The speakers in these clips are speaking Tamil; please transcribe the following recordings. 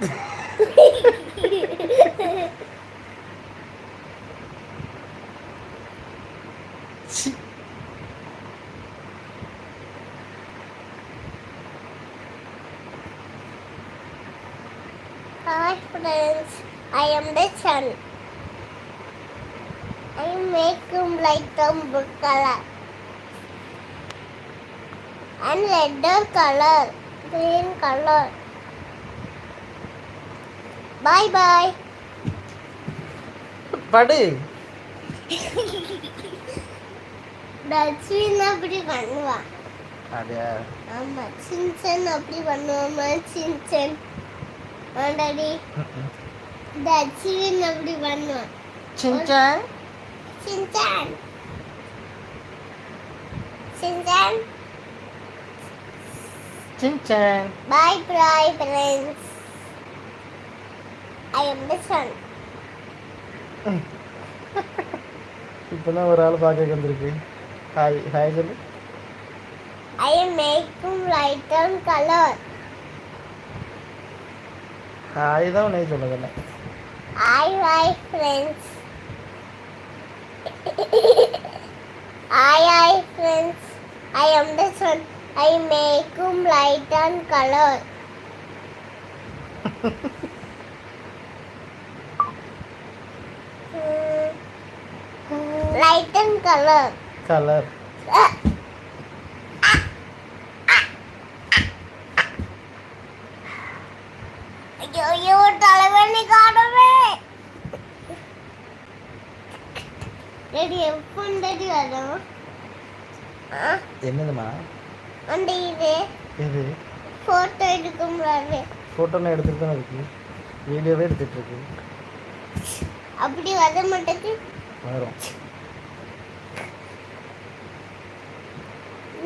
Hi friends, I am the sun. I make him like the color and red color, green color. Bye bye. படு டச்சின் அப்படி பண்ணுவான் அப்படியா ஆமா சின்சன் அப்படி பண்ணுவாமா சின்சன் ஆண்டாடி டச்சின் அப்படி பண்ணுவான் Shinchan Shinchan Shinchan Shinchan Bye bye friends. I am the sun. இப்போதான் ஒரு ஆள் பார்க்க வந்திருக்கு ஹாய் ஹாய் சொல்லு I am making light on color. Hi தான் உன்னை சொல்லதில்லை hi friends. hi hi friends. I am the sun. I make him light on light on color. Colour ஐயோ தலைவலி காணவே. ரெடி எப்போ ரெடி வரும் என்னதுமா அந்த இது. இது ஃபோட்டோ எடுக்க முடியாது ஃபோட்டோலாம் எடுத்துட்டு தான் இருக்கு. வீடியோவே எடுத்துட்டு இருக்கு. அப்படி வர மாட்டேது வரும்.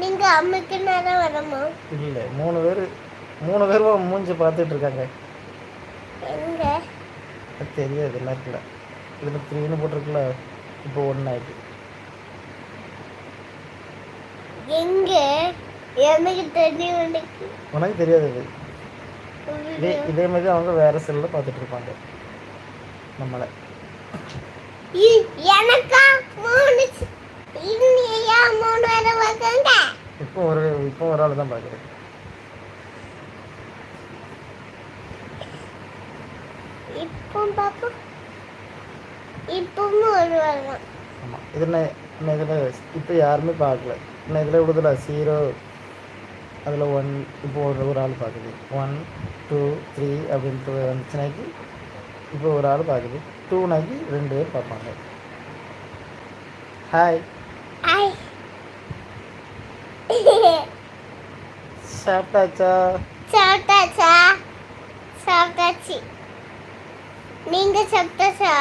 நீங்க அம்மைக்கு நேரம் வரமா? இல்லை மூணு பேர் மூணு பேர் மூஞ்சி பார்த்துட்டு இருக்காங்க. எங்க? அது தெரியாது எல்லாருக்குல இதில் த்ரீன்னு போட்டிருக்குல்ல இப்போ ஒன்று ஆயிட்டு. எங்க? எனக்கு தெரியும் உனக்கு தெரியாது இது இதே இதே மாதிரி அவங்க வேற செல்லில் பார்த்துட்டு இருப்பாங்க. நம்மளை. எனக்கா? மூணு இன்னும் இப்போ ஒரு இப்போ ஒரு ஆள் தான் பார்க்குறேன் இப்போ பாப்போம் இப்பவும் ஒரு வரலாம் ஆமாம் இதில் இப்போ யாருமே பார்க்கல. என்ன இதில் விடுதல? ஜீரோ அதில் ஒன் இப்போ ஒரு ஒரு ஆள் பார்க்குது. ஒன் டூ த்ரீ அப்படின்ட்டு வந்துச்சுனாக்கி இப்போ ஒரு ஆள் பார்க்குது. டூனாக்கி ரெண்டு பேர் பார்ப்பாங்க. ஹாய் சாப்பிட்டாச்சா? சாப்பிட்டாச்சா? சாப்பிட்டாச்சு. நீங்க சாப்பிட்டாச்சா?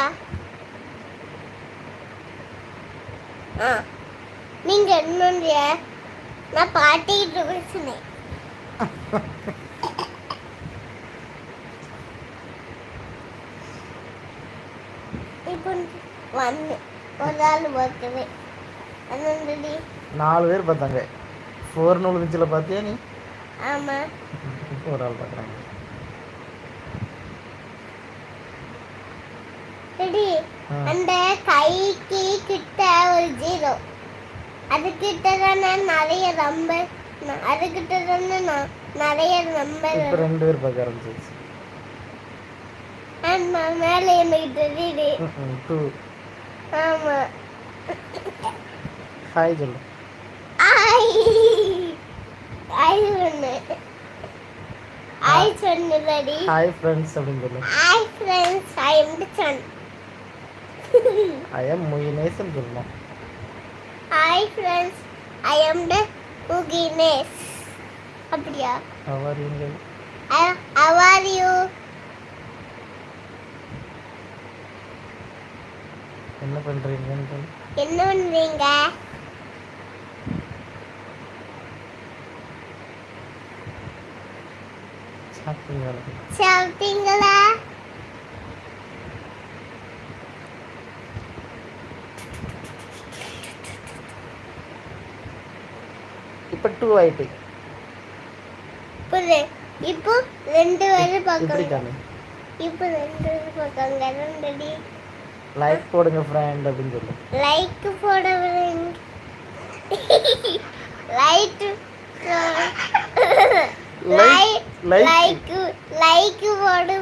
ஆ. நீங்க என்ன நான் பாட்டிக்கிட்டு பேசினேன் இப்போ வந்து ஒரு ஆள் பார்க்கவே அண்ணன்டி நாலு பேர் பார்த்தாங்க. ஃபோர் நூல் மிச்சில் பார்த்தியா நீ? ஒரு ஆள் பார்க்குறாங்க. அந்த கைக்கு கிட்ட ஒரு ஜீரோ. அது கிட்ட தானே நிறைய நம்பர் அது கிட்ட தானே நிறைய நம்பர் இப்போ ரெண்டு பேர் பார்க்க ஆரம்பிச்சிருச்சு ஆமா மேல எனக்கு தெரியுது ஆமா. ஹாய் சொல்லு ஐ சொன்னதடி ஹாய் ஃப்ரெண்ட்ஸ் அப்படின்னு சொல்லு I friends I the sun I am முயினேசன் சொல்லணும் hi friends I am the குகினேஸ் அப்படியா? அவரிங்க How are you? என்ன சொல்லு என்ன பண்றீங்க? சாப்பிட்டீங்களா? சாப்பிட்டீங்களா? இப்போ டூ ஆயிட்டு. இப்போ ரெண்டு பார்க்கங்க காமி இப்போ ரெண்டு பேரும் பார்க்கங்க ரெண்டு லைக் போடுங்க ஃப்ரெண்ட் அப்படின்னு சொல்லு. லைக் போட light like like like like போடு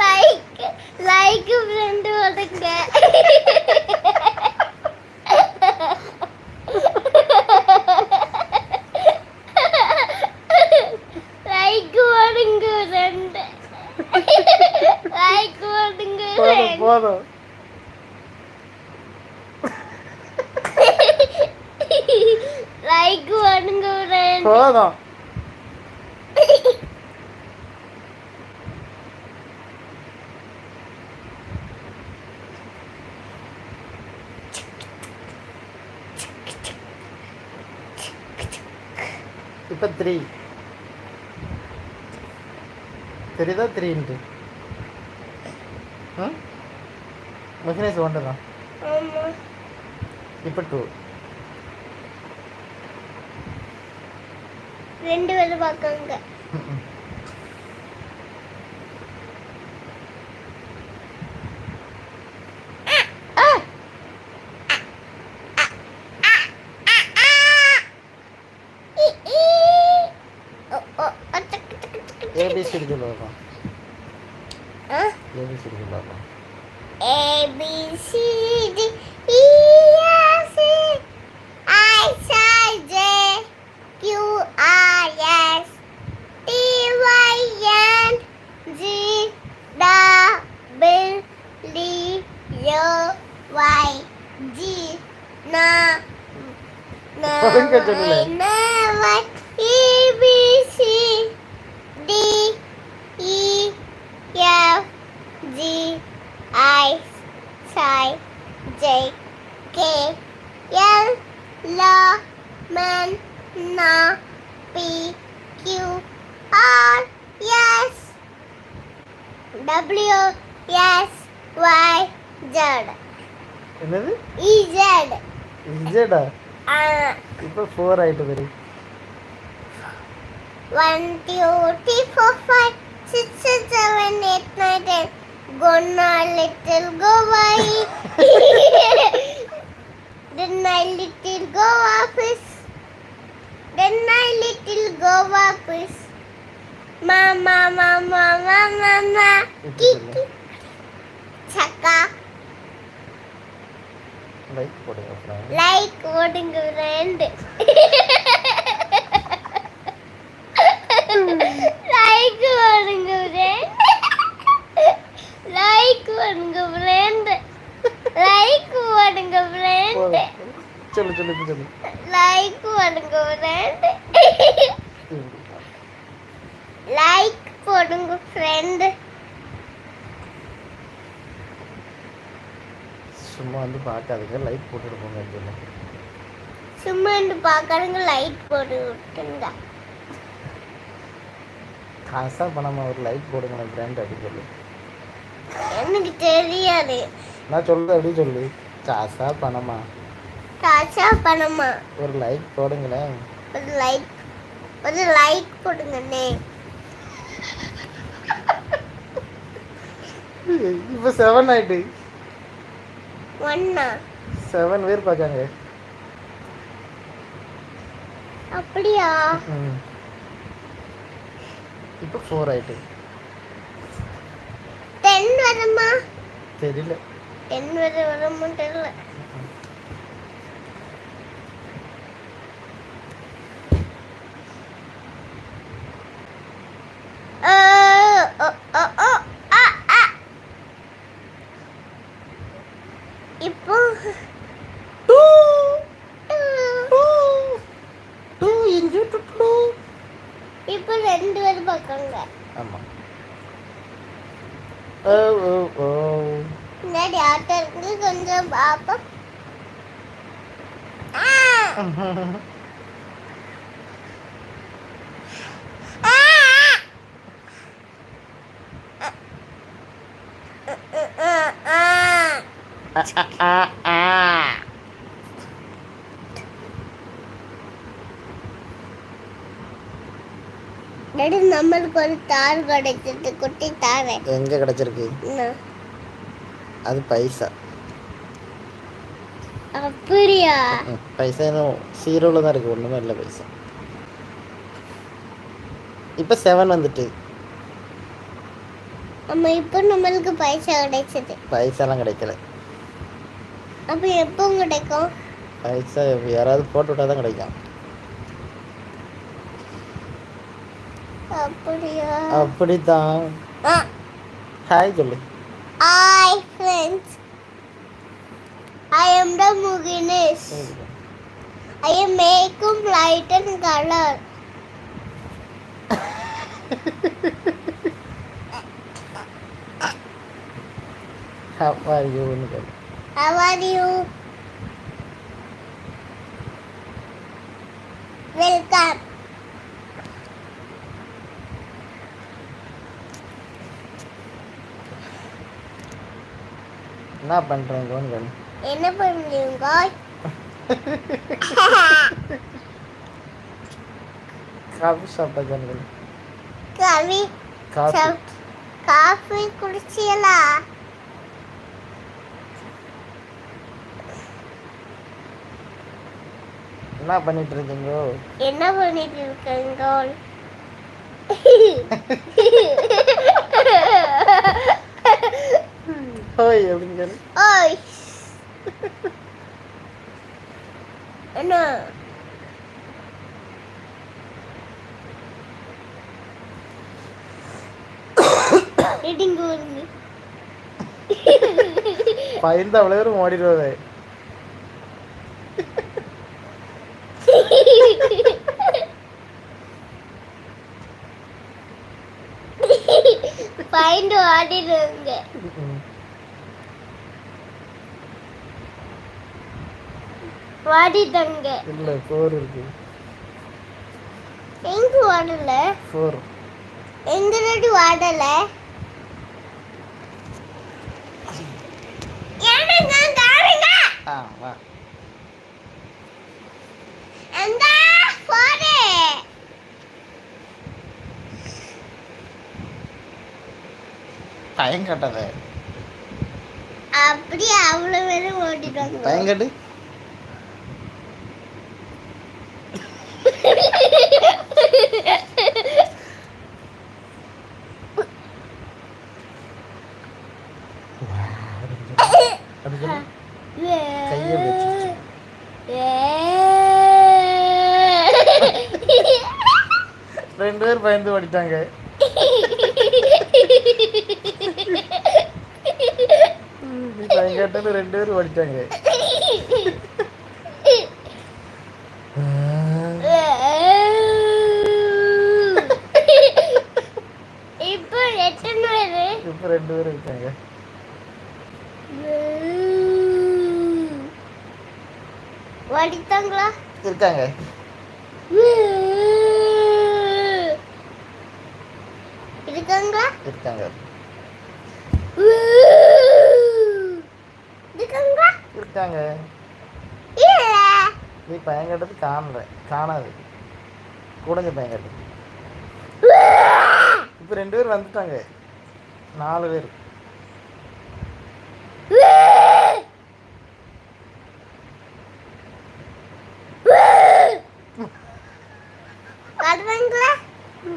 லைக் லைக் ஃப்ரெண்ட் போடுங்க லைக் போடுங்க ஃப்ரெண்ட் லைக் போதும் friend. போதும். இப்போ த்ரீ தெரியுதா த்ரீன்ட்டு ம்? மகினேஷ் ஒன்று? தான் இப்போ டூ ரெண்டு பேரும் பார்க்கங்க ஏபிசிடி சொல்லுவோம் ஏபிசிடி சொல்லுவோம் A na na ஒழுங்கா சொல்லல. na Y E B C D E F G I I J K L L M N P Q R S W S Y Z என்னது E Z இஜேடா ഇഞ്ചേട്ടാ ഇപ്പൊ ഫോർ ആയിട്ട് വരും One, two, three, four, five, six, seven, eight, nine, ten. Gonna little go away. then I little go office. Then I little go office. Mama, mama, mama, mama. Kiki. Chaka. Like, whatever. Friend Like ஓடுங்க friend. like ஓடுங்க friend. like ஓடுங்க friend. like ஓடுங்க friend. சொல்லு சொல்லு சொல்லு like ஓடுங்க. இப்படி. like போடுங்க friend. சும்மா வந்து பார்க்காதீங்க. லைக் போட்டுட்டு போங்க சொல்லு சும்மா இருந்து பார்க்கறவங்க லைட் போட்டு விட்டுங்க காசா பணமா ஒரு லைக் போடுங்க ஃப்ரெண்ட் அப்படி சொல்லு. எனக்கு தெரியாது. நான் சொல்றது அப்படி சொல்லு. காசா பணமா? காசா பணமா? ஒரு லைக் போடுங்களேன். ஒரு லைக் ஒரு லைக் போடுங்கண்ணே. இப்போ செவன் ஆயிட்டு. ஒன்னா செவன் பேர் பார்க்காங்க அப்படியா? இப்போ ஃபோர் ஆயிட்டு. டென் வருமா? தெரியல. டென் வர வருமா தெரியல ஆ, ஓ, ஓ, ஓ, ஆ, ஆ. இப்போ டூ ஆ, டூ டூ இன்ஜு டூ டூ இப்போ ரெண்டு பேர் பார்க்கங்க ஆமாம் ஓ ஓ ஓ முன்னாடி ஆட்டம் இருக்கு கொஞ்சம் பார்ப்போம் ஆ, ஆ, ஆ. ஆ, ஆ, ஆ. ஆ ஆ ஆ டாடி நம்மளுக்கு ஒரு தார் கிடைச்சிட்டு குட்டி தாரே. எங்கே கிடச்சிருக்கு? அது பைசா. அப்படியா? பைசா ஜீரோவில் தான் இருக்குது ஒன்றுமே இல்லை பைசா. இப்போ செவன் வந்துட்டு. அம்மா இப்போ நம்மளுக்கு பைசா கிடைச்சது. பைசாலாம் கிடைக்கல. அப்போ எப்போ கிடைக்கும்? பைசா யாராவது போட்டு விட்டா தான் கிடைக்கும். அப்படியா? அப்படித்தான். ஹாய் சொல்லு. Hi friends I am the Mukinesh I am making light and colour ஹாப்பா யூன்னு கேளு How are you? Welcome. என்ன பண்ணுறீங்கன்னு கேளு என்ன பண்ணுறீங்க காஃபி கவி காஃபி காஃபி குடிச்சியலா? என்ன பண்ணிட்டு இருக்கீங்க என்ன பண்ணிட்டு இருக்கீங்க ஓய் அப்படின்னு கேளு ஓய். என்ன? பயந்து அவ்வளோ பேரும் ஓடிடுவாரு பயந்து ஆடிடுங்க. வாடிட்டாங்க. இல்லை ஃபோர் இருக்கு. எங்க வாடல? ஃபோர் எங்க ரெடி வாடல? எனக்கு காருங்க ஆ வா. அந்த போறே பயம் கட்டாத அப்படியே? அவ்வளவு பேரும் ஓடிட்டாங்க பயம் கட்டு. ரெண்டு பேர் பயந்து ஓடிட்டாங்க. கட்டன்னு ரெண்டு பேரும் இப்போ எத்தனை பேரு? இப்போ ரெண்டு பேரும் இருக்காங்க. வடித்தாங்களா? இருக்காங்க. இருக்காங்களா இருக்காங்க இருக்காங்களா இருக்காங்க நீ பயம் கட்டது காணல காணாது. கூடஞ்ச பயம் கட்டு இப்போ ரெண்டு பேர் வந்துட்டாங்க. நாலு பேர்.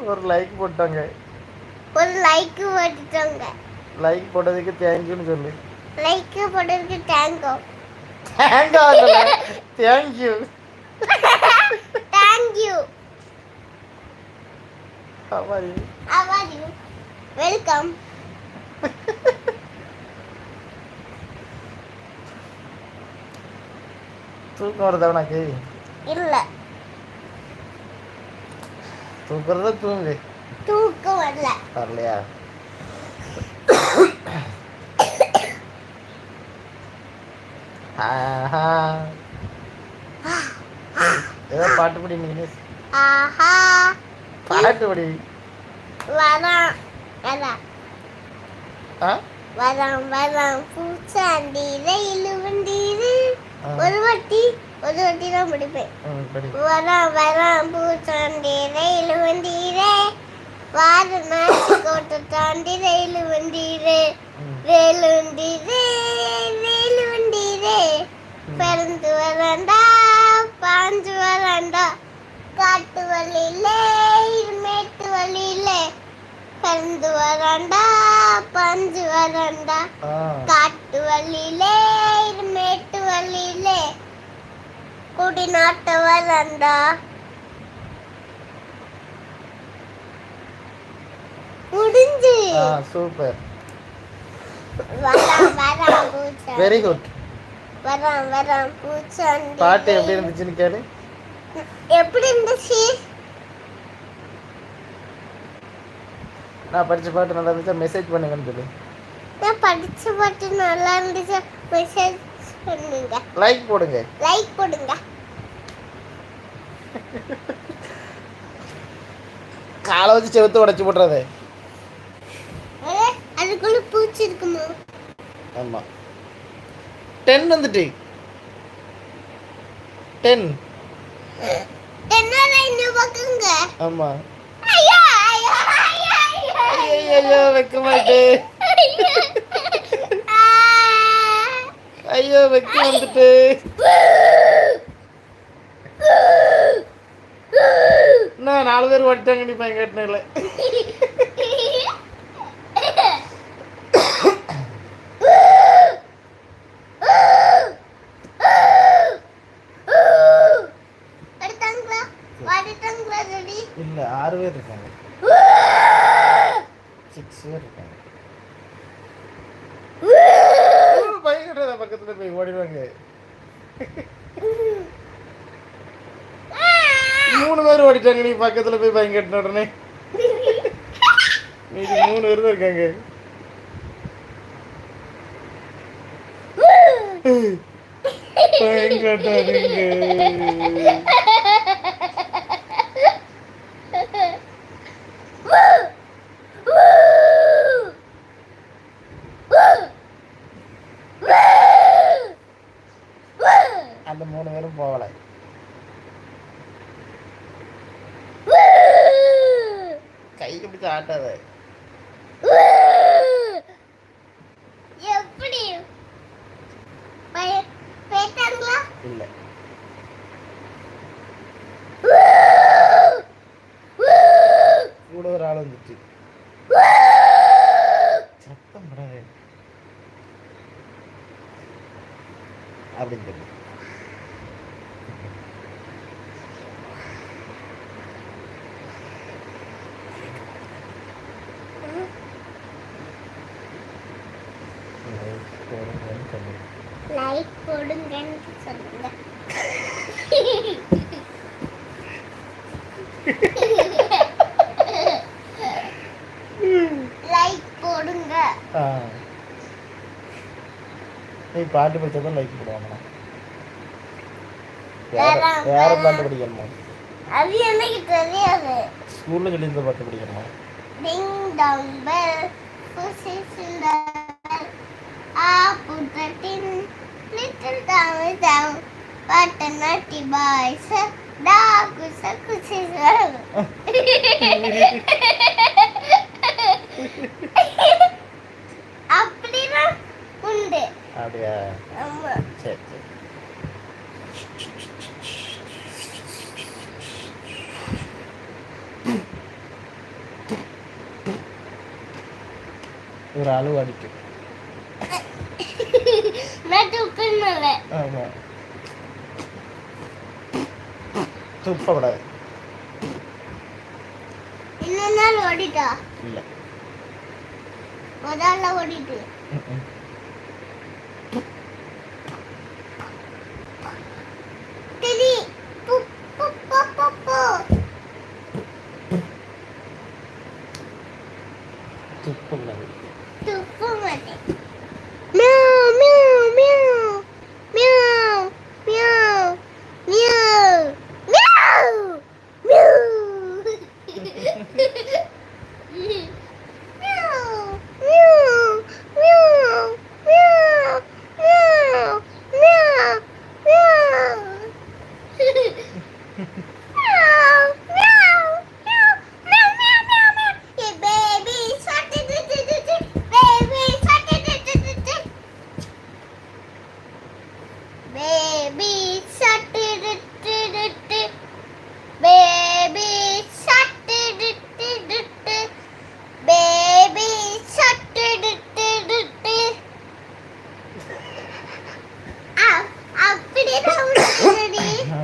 ஒரு லைக் போட்டாங்க. ஒரு லைக் போட்டுட்டாங்க லைக் போட்டதுக்கு தேங்க்யூன்னு சொல்லு. லைக் போட்டதுக்கு தேங்க்யூ தேங்காய் தேங்க்யூ தேங்க்யூ ஆமாம் How are you? வெல்கம் தூக்கம் வருதா உனக்கு? இல்ல. தூக்குறத தூங்கு. தூக்கம் வரல வரலையா ஏதோ பாட்டு படி நீ ஆஹா. பாட்டு படி. வரம் வரம் வரம் பூச்சாண்டீர இழுவண்டீரு. ஒரு வாட்டி ஒரு வாட்டி தான் படிப்பேன் வரம் வரம் பூச்சாண்டீர இழுவண்டீரே வார நாட்டுக்கோட்டை தாண்டி ரயில் வண்டியிலே ம். ரயில் வண்டியிலே ரயில் வண்டியிலே பிறந்து வரண்டா பாஞ்சு வரண்டா காட்டு வழியிலே மேட்டு வழியிலே. பிறந்து வரண்டா பாஞ்சு வரண்டா காட்டு வழியிலே மேட்டு வழியிலே. குடி நாட்ட வரண்டா முடிஞ்சு. ஆ சூப்பர் வெரி குட் வரான் வரான் பூச்சாண்டி. பாட்டு எப்படி இருந்துச்சுன்னு கேளு. எப்படி இருந்துச்சு? நான் படிச்ச பாட்டு நல்லா இருந்துச்சா? மெசேஜ் பண்ணுங்கன்னு சொல்லு. நான் படிச்ச பாட்டு நல்லா இருந்துச்சு? மெசேஜ் பண்ணுங்க. லைக் போடுங்க. லைக் போடுங்க. காலை வச்சு செவுத்து உடச்சி போட்டுறாதே. ஆமாம் டென் வந்துட்டு. டென் ஆமா. ஐயோ வெக்கமாட்டு ஐயோ வெக்க வந்துட்டு. நான் நாலு பேர் ஓட்டிட்டாங்க நீ பயன் கட்டினால இல்லை ஆறு பேர் இருக்காங்க. சிக்ஸ் பேர் இருக்காங்க. பையன் கட்டுறத பக்கத்தில் போய் ஓடிடுவாங்க. மூணு பேர் ஓடிட்டாங்க நீ பக்கத்தில் போய் பையன் கட்டின உடனே. மீதி மூணு பேர் தான் இருக்காங்க. பையன் ഇല്ല. കൂടെ ഒരാൾ വന്നിട്ട് അവിടെ பாட்டு படித்தா தான் லைக் போடுவாங்கண்ணா வேற பாட்டு படிக்கணுமா? அது எனக்கு தெரியாது. ஸ்கூல்ல சொல்லி இருந்த பாட்டு படிக்கணுமா? டிங் டாங் பெல் ஆ புட்டட்டின் லிட்டில் டாமி டாம் பாட்டு நாட்டி பாய்ஸ் டா அப்படியா ஆமா சரி சரி ஒரு அளவு அடிக்கும் நான் துப்பினல ஆமாம் துப்பக்கூடாது இன்னொரு நாள் ஓடிட்டா இல்லை முதல்ல ஓடிட்டு っぽくな。どこまで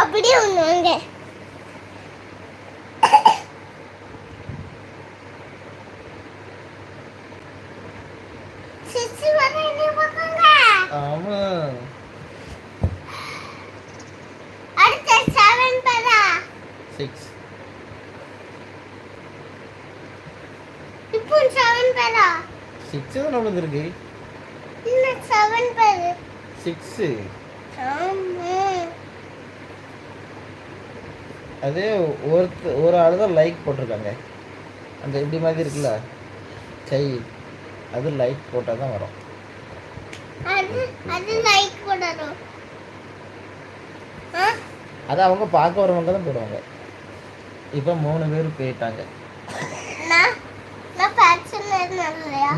அப்படியே ஒன்று வாங்க. சிக்ஸ் இப்போ செவன் பேரா. சிக்ஸ் தான் நடந்திருக்கு? இல்ல செவன் பேரு. சிக்ஸ் ஆமா. அதே ஒருத்த ஒரு ஆள் தான் லைக் போட்டிருக்காங்க. அந்த இப்படி மாதிரி இருக்குல்ல? கை அது லைக் போட்டால் தான் வரும். அது அவங்க பார்க்க வரவங்க தான் போடுவாங்க. இப்போ மூணு பேர் போயிட்டாங்க. நான் நான் fashion ல இருந்தேன் இல்லையா?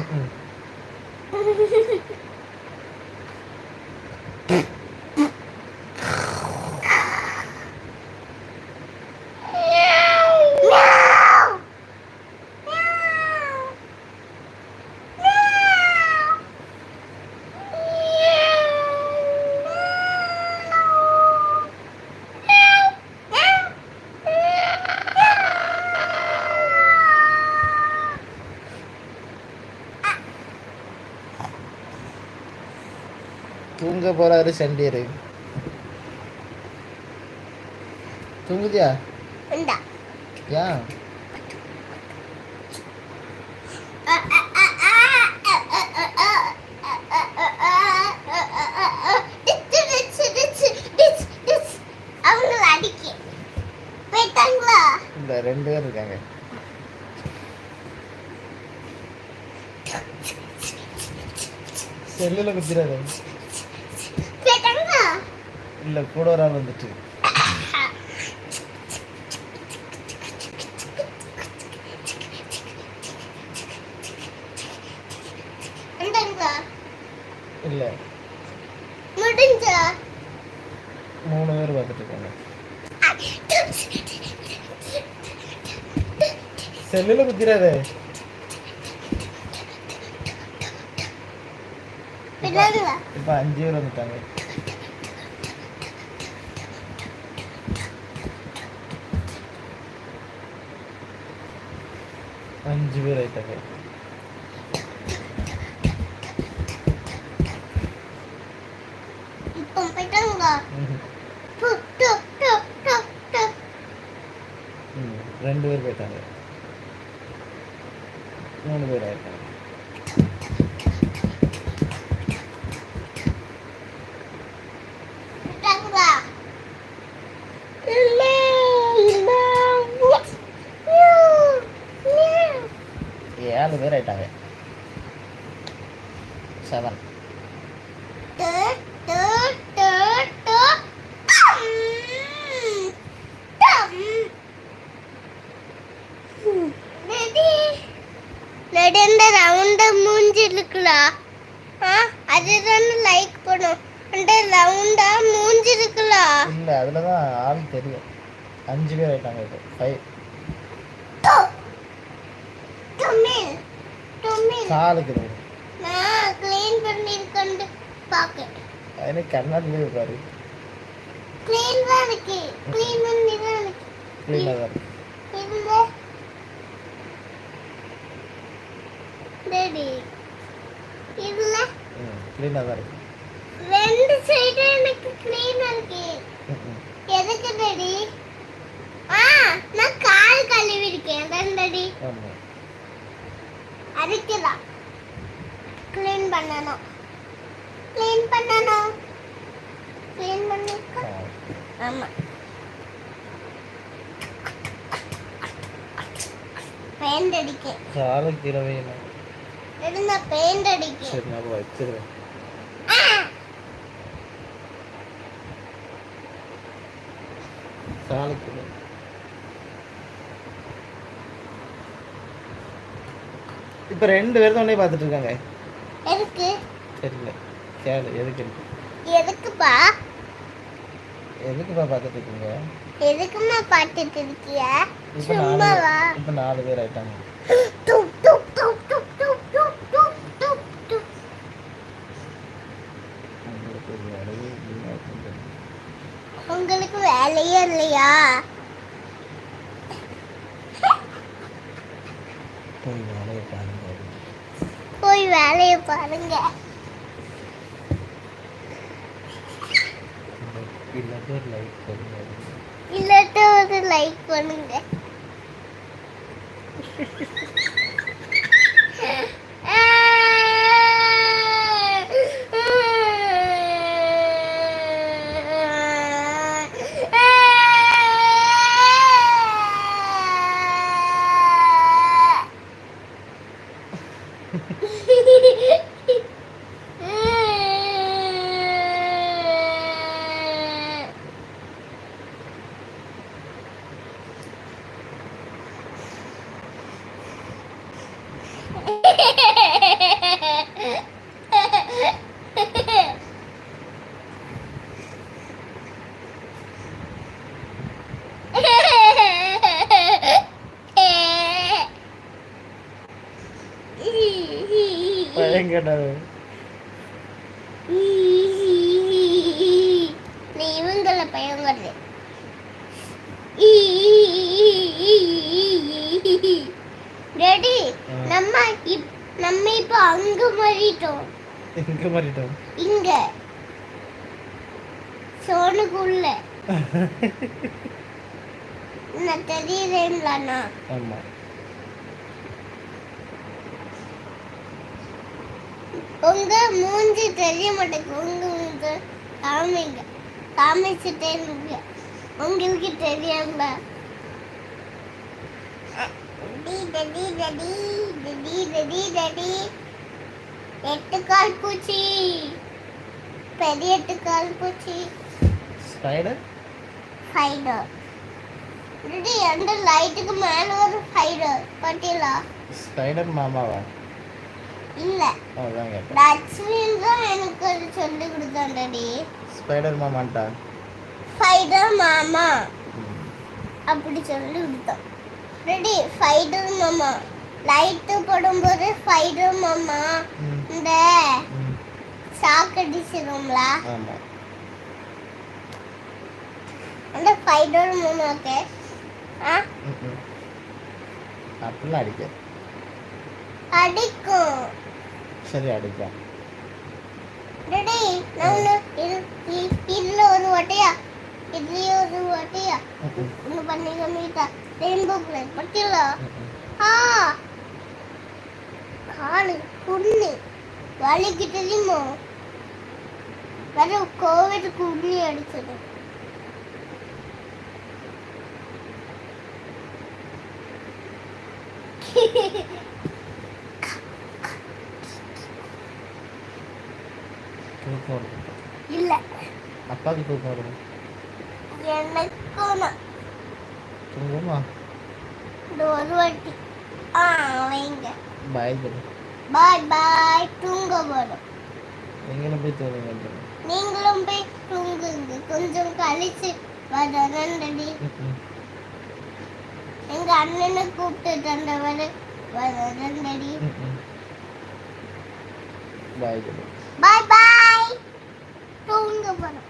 தூங்க போறாரு சண்டீர். தூங்குதியா? யா? இந்த ரெண்டு பேர் இருக்காங்க. செல்லுல குத்திடாது. இல்லை கூட ஒரு ஆள் வந்துட்டு. இல்லை. முடிஞ்சா? மூணு பேர் பார்த்துட்டு இருக்காங்க செல்லில் குத்திராது இப்போ அஞ்சு பேர் வந்துட்டாங்க. আইনজি বেড়াই থাকে ரெண்டு பேர் போயிட்டாங்க மூணு பேர் ஆயிட்டாங்க அஞ்சு பேர் ஆயிட்டாங்க இப்போ. ஃபைவ் காலுக்கு க்ளீன் பண்ணிருக்கேன் பாக்க எனக்கு கண்ணாடிலே பாரு. க்ளீன் தான் இருக்கு. க்ளீன் பண்ணி தான் இருக்கு. தான் தான் ரெண்டு சைடு எனக்கு க்ளீனா இருக்கு. எதுக்கு ரெடி ஆ நான் கால் கழுவி ஆமாம் அதுக்குதான் க்ளீன் பண்ணணும். க்ளீன் பண்ணணும். க்ளீன் பண்ணிக்க. ஆமா. பெயிண்ட் அடிக்க. காலுக்கு இரவே என்ன இருந்த பெயிண்ட் அடிக்க. சரி நான் வச்சிருவேன்! காலுக்கு இப்போ ரெண்டு பேர் தான் உடனே பார்த்துட்டு இருக்காங்க. எதுக்கு? தெரியல. கேளு எதுக்கு இருக்கு? எதுக்குப்பா? எதுக்குப்பா பார்த்துட்டு இருக்கீங்க? எதுக்குமா பாத்துட்டு இருக்கிய? சும்மாவா? இப்போ நாலு பேர் ஆயிட்டாங்க. போய் வேலையை பாருங்க. போய் வேலையை பாருங்க. இல்லாட்ட ஒரு லைக் பண்ணுங்க இல்லாட்ட ஒரு லைக் பண்ணுங்க பயங்கடாது நீ இவங்கள பயங்கறது ரெடி. நம்ம நம்ம இப்போ அங்க மாறிட்டோம். எங்க மாறிட்டோம். இங்க. சோனுக்குள்ள. நான்? தெரியுறேன்லண்ணா ஆமா. உங்க மூஞ்சி தெரிய மாட்டேங்குது. உங்க மூஞ்சி காமிங்க. காமிச்சுட்டே இருங்க உங்களுக்கு தெரியாம டடி டடி டடி டடி டடி டடி எட்டு கால் பூச்சி. பெரிய எட்டு கால் பூச்சி. ஸ்பைடர் ஃபைடர் டடி அந்த லைட்டுக்கு மேல ஒரு ஃபைடர் பட்டியலா ஸ்பைடர் மாமாவா? இல்ல. அதான் கேட்டேன் லட்சுமின் தான் எனக்கு அது சொல்லி கொடுத்தாண்டடி ஸ்பைடர் மாமான்ட்டா ஃபைடர் மாமா. அப்படி சொல்லி கொடுத்தோம். ரெடி ஃபைடர் மாமா லைட்டு போடும்போது ஃபைடர் மாமா. இந்த ம். சாக்கடிச்சிரும்ல அந்த ஃபைடர் மாமாக்கு ஆ. அப்படிலாம் அடிக்க அடிக்கும். சரி அடிப்பேன் ரெடி நான் இது இ- இதுல ஒரு வட்டையா இதுலயே ஒரு வட்டையா ம், ம். ஒன்று பண்ணி கம்மிட்டா ரெயின்போ கலர் பட்டியலா ம், ம். ஆ காலு புண்ணு வலிக்கு தெரியுமோ வர கோவிட் குள்ளி அடிச்சது தூக்கம் வருது. இல்ல. அப்பாவுக்கு தூக்கம் வருது. எனக்கும் தான். தூங்குமா? ஒரு வாட்டி. ஆ வைங்க. பாய் சொல்லு பாய் பாய் தூங்க வரும் நீங்களும் போய் தூங்குங்க நீங்களும் போய் தூங்குங்க. கொஞ்சம் கழிச்சு ம். எங்க அண்ணனை கூப்பிட்டு ம், ம். பாய் பாய் பாய் தூங்க வரும்